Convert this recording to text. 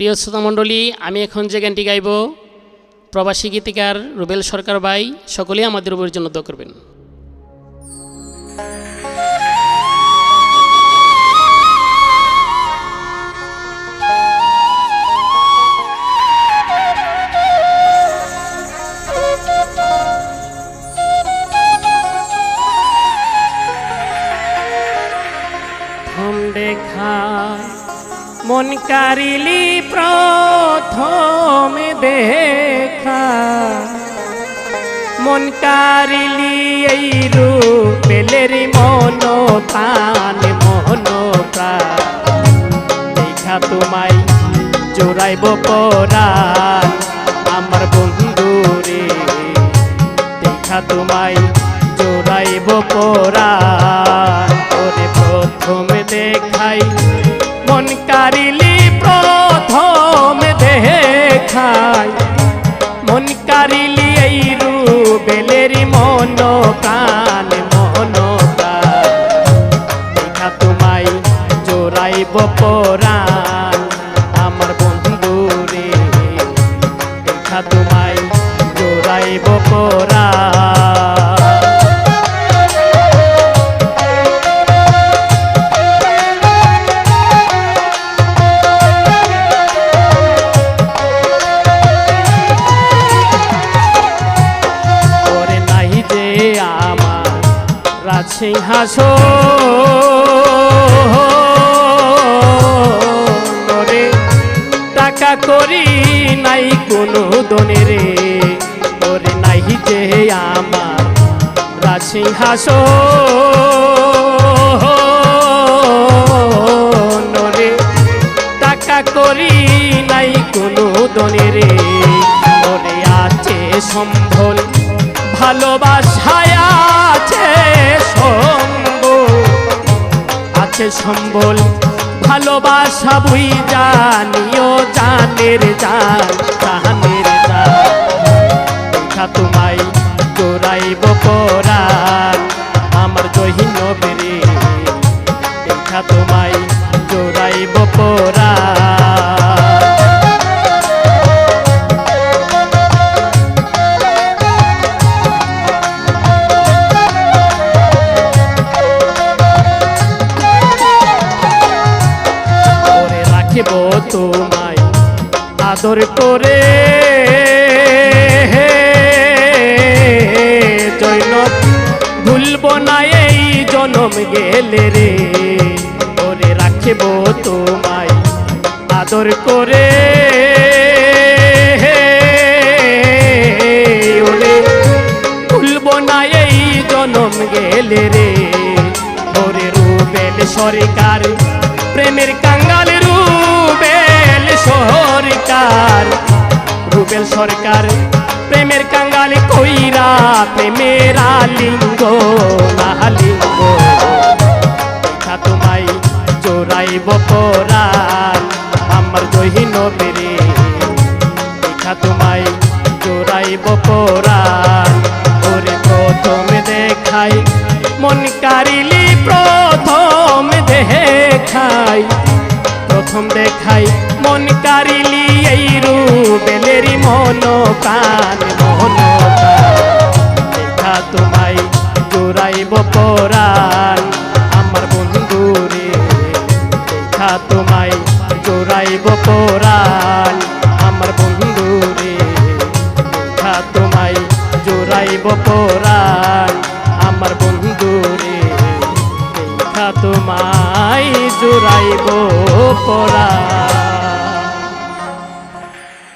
প্রিয় শ্রোতা মণ্ডলী, আমি এখন যে গানটি গাইব, প্রবাসী গীতিকার রুবেল সরকার ভাই, সকলেই আমাদের উপর জন্য দোয়া করবেন। দেখা মন কারিলি প্রথম দেখা। মন কারিলি এই রূপেলের মন প্রাণ মন দেখা তোমায় জোড়াইব পরাণ আমার বন্ধু রে দেখা তোমায় জোড়াইব পরাণ প্রথম দেখাই মন কারিলি প্রথম দেখাই। মন কারিলি এই রুবেলের মন প্রাণ মন প্রাণ তোমায় জোড়াইব পরাণ, আমার বন্ধু রে। দেখা তোমায় জোড়াইব পরাণ। রাজসিংহাস করে টাকা করি নাই কোনো দনে রে করে নাই যে আমার রাজসিংহাস রে টাকা করি নাই কোনো দনে রে ওরে আছে সম্বল ভালোবাসায় আছে সম্বল, ভালোবাসা বুই জানিও জানের জান জানের জান তোমায় জোড়াইব পরাণ, আমার জহিন বেরে দেখা তোমায় তোমায় আদর করে। জৈনব ভুলব না এই জনম গেলে রে। করে রাখিব তোমায় আদর করে। ভুলব না এই জনম গেলে রে। ওরে রুবেল সরকার, প্রেমের কাঙ্গাল রুবেল সরকার। প্রেমের কাঙ্গাল কইরা প্রেমের আলিঙ্গ নালিঙ্গ দেখা তোমায় জোড়াইব পরাণ আমার জহিন বেরে দেখা তোমায় জোড়াইব পরাণ ওরে প্রথম দেখাই, মন কারিলি প্রথম প্রথম দেখাই মন মন প্রাণ, মন দেখা তোমায় জোড়াইব পরাণ, আমার বন্ধু রে। দেখা তোমায় জোড়াইব পরাণ, আমার বন্ধু রে। দেখা তোমায় জোড়াইব পরাণ, আমার বন্ধু রে। দেখা তোমায় জোড়াইব পরাণ।